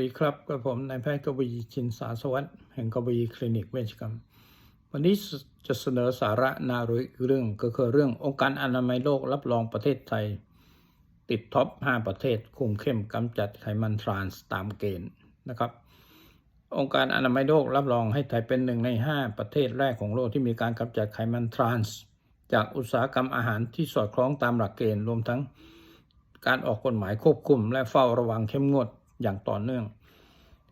สวัสดีครับกับผมนายแพทย์กวีชินสาสวัสดิ์แห่งกวีคลินิกเวชกรรม วันนี้จะเสนอสาระนารุอีกเรื่องก็คือเรื่ององค์การอนามัยโลกรับรองประเทศไทย ติดท็อป 5 ประเทศ คุมเข้มกำจัดไขมันทรานส์ตามเกณฑ์นะครับ องค์การอนามัยโลกรับรองให้ไทยเป็นหนึ่งใน 5 ประเทศแรกของโลกที่มีการกำจัดไขมันทรานส์จากอุตสาหกรรมอาหารที่สอดคล้องตามหลักเกณฑ์รวมทั้งการออกกฎหมายควบคุม และเฝ้าระวังเข้มงวด อย่างต่อเนื่อง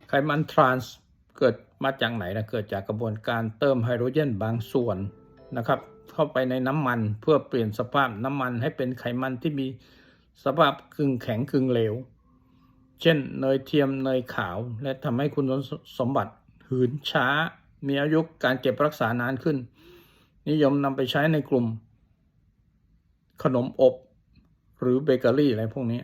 ไขมันทรานส์เกิดมาจากไหนนะเกิดจากกระบวนการเติมไฮโดรเจนบางส่วนนะครับเข้าไปในน้ำมันเพื่อเปลี่ยนสภาพน้ำมันให้เป็นไขมันที่มีสภาพกึ่งแข็งกึ่งเหลว เช่นเนยเทียมเนยขาว และทำให้คุณสมบัติหืนช้า มีอายุการเก็บรักษานานขึ้น นิยมนำไปใช้ในกลุ่ม ขนมอบ หรือเบเกอรี่อะไรพวกนี้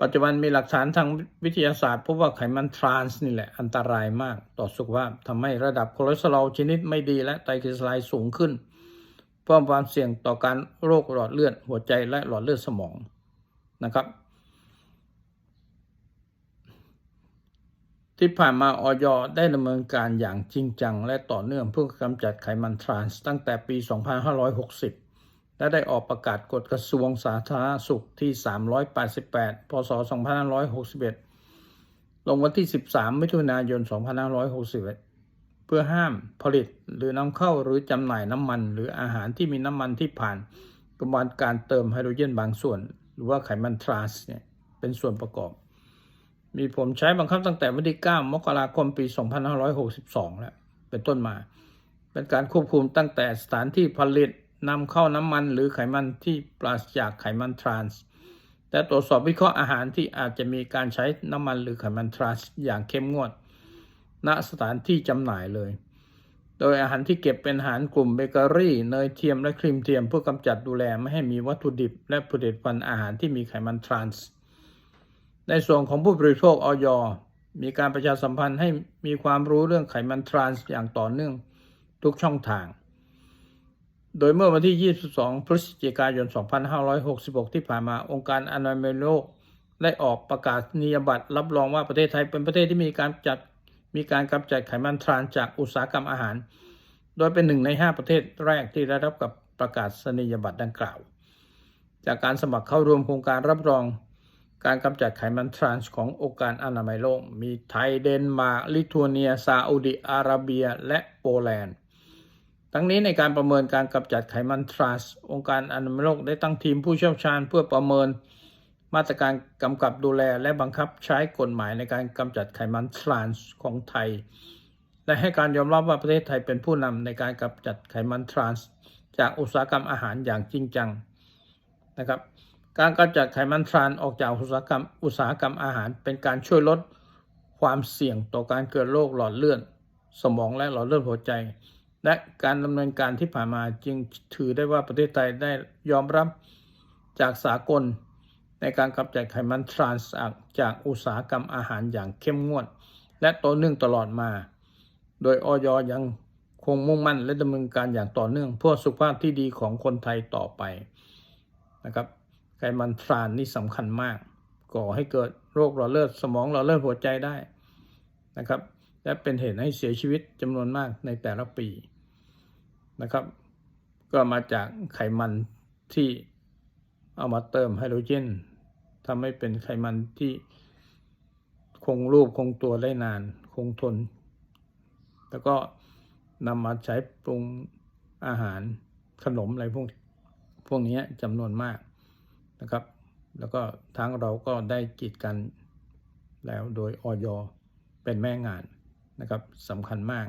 ปัจจุบันมีหลักฐานทางวิทยาศาสตร์พบว่าไขมันทรานส์นี่แหละอันตรายมากต่อสุขภาพทำให้ระดับคอเลสเตอรอลชนิดไม่ดีและไตรกลีเซอไรด์สูงขึ้นเพิ่มความเสี่ยงต่อการโรคหลอดเลือดหัวใจและหลอดเลือดสมองนะครับ ที่ผ่านมาออยได้ดำเนินการอย่างจริงจัง และต่อเนื่องเพื่อกำจัดไขมันทรานส์ตั้งแต่ปี 2560 และได้ออกประกาศกฎกระทรวงสาธารณสุขที่ 388 พศ 2561 ลงวันที่ 13 มิถุนายน 2561 เพื่อห้ามผลิตหรือนำเข้าหรือจำหน่ายน้ำมัน หรืออาหารที่มีน้ำมันที่ผ่านกระบวนการเติมไฮโดรเจนบางส่วน หรือว่าไขมันทรานส์เนี่ยเป็นส่วนประกอบ มีผมใช้บังคับตั้งแต่วันที่ 9 มกราคม ปี 2562 แล้วเป็นต้นมา เป็นการควบคุมตั้งแต่สถานที่ผลิต นำเข้าน้ำมันหรือไขมันที่ปราศจากไขมันทรานส์แต่ตรวจสอบวิเคราะห์อาหารที่อาจจะมีการใช้น้ำมันหรือไขมันทรานส์อย่างเข้มงวด ณสถานที่จำหน่ายเลย โดยอาหารที่เก็บเป็นอาหารกลุ่มเบเกอรี่เนยเทียมและครีมเทียมเพื่อกำจัดดูแลไม่ให้มีวัตถุดิบ และผลิตภัณฑ์อาหารที่มีไขมันทรานส์ในส่วนของผู้บริโภคออยมีการประชาสัมพันธ์ให้มีความรู้เรื่องไขมันทรานส์อย่างต่อเนื่องทุกช่องทาง โดยเมื่อวันที่ 22 พฤศจิกายน 2566 ที่ผ่านมาองค์การอนามัยโลกได้ออกประกาศนียบัตรรับรองว่าประเทศไทยเป็นประเทศที่มีการจัดมีการกำจัดไขมันทรานส์จากอุตสาหกรรมอาหาร โดยเป็นหนึ่งใน 5 ประเทศแรกที่ได้รับกับประกาศนียบัตรดังกล่าว จากการสมัครเข้าร่วมโครงการรับรองการกำจัดไขมันทรานส์ขององค์การอนามัยโลก มีไทยเดนมาร์กลิทัวเนียซาอุดิอาระเบีย และโปแลนด์ ทั้งนี้ในการประเมินการกำจัดไขมันทรานส์องค์การอนามัยโลกได้ตั้งทีมผู้เชี่ยวชาญเพื่อประเมินมาตรการกำกับดูแลและบังคับใช้กฎหมายในการกำจัดไขมันทรานส์ของไทย และให้การยอมรับว่าประเทศไทยเป็นผู้นำในการกำจัดไขมันทรานส์จากอุตสาหกรรมอาหารอย่างจริงจังนะครับ การกำจัดไขมันทรานออกจากอุตสาหกรรมอุตสาหกรรมอาหาร เป็นการช่วยลดความเสี่ยงต่อการเกิดโรคหลอดเลือดสมองและหลอดเลือดหัวใจ และการดำเนินการที่ผ่านมาจึงถือได้ว่าประเทศไทยได้ยอมรับจากสากล ในการกำจัดไขมันทรานส์จากอุตสาหกรรมอาหารอย่างเข้มงวด และต่อเนื่องตลอดมา โดยออยยังคงมุ่งมั่นและดำเนินการอย่างต่อเนื่องเพื่อสุขภาพที่ดีของคนไทยต่อไปนะครับไขมันทรานนี่สำคัญมาก ก่อให้เกิดโรคหลอดเลือดสมองหลอดเลือดหัวใจได้นะครับ และเป็นเหตุให้เสียชีวิตจำนวนมากในแต่ละปี นะครับ ก็มาจากไขมันที่เอามาเติมไฮโดรเจนทำให้เป็นไขมันที่คงรูปคงตัวได้นานคงทน แล้วก็นำมาใช้ปรุงอาหารขนมอะไรพวกพวกนี้จำนวนมากนะครับ แล้วก็ทางเราก็ได้กีดกันแล้วโดยออยเป็นแม่งานนะครับสำคัญมาก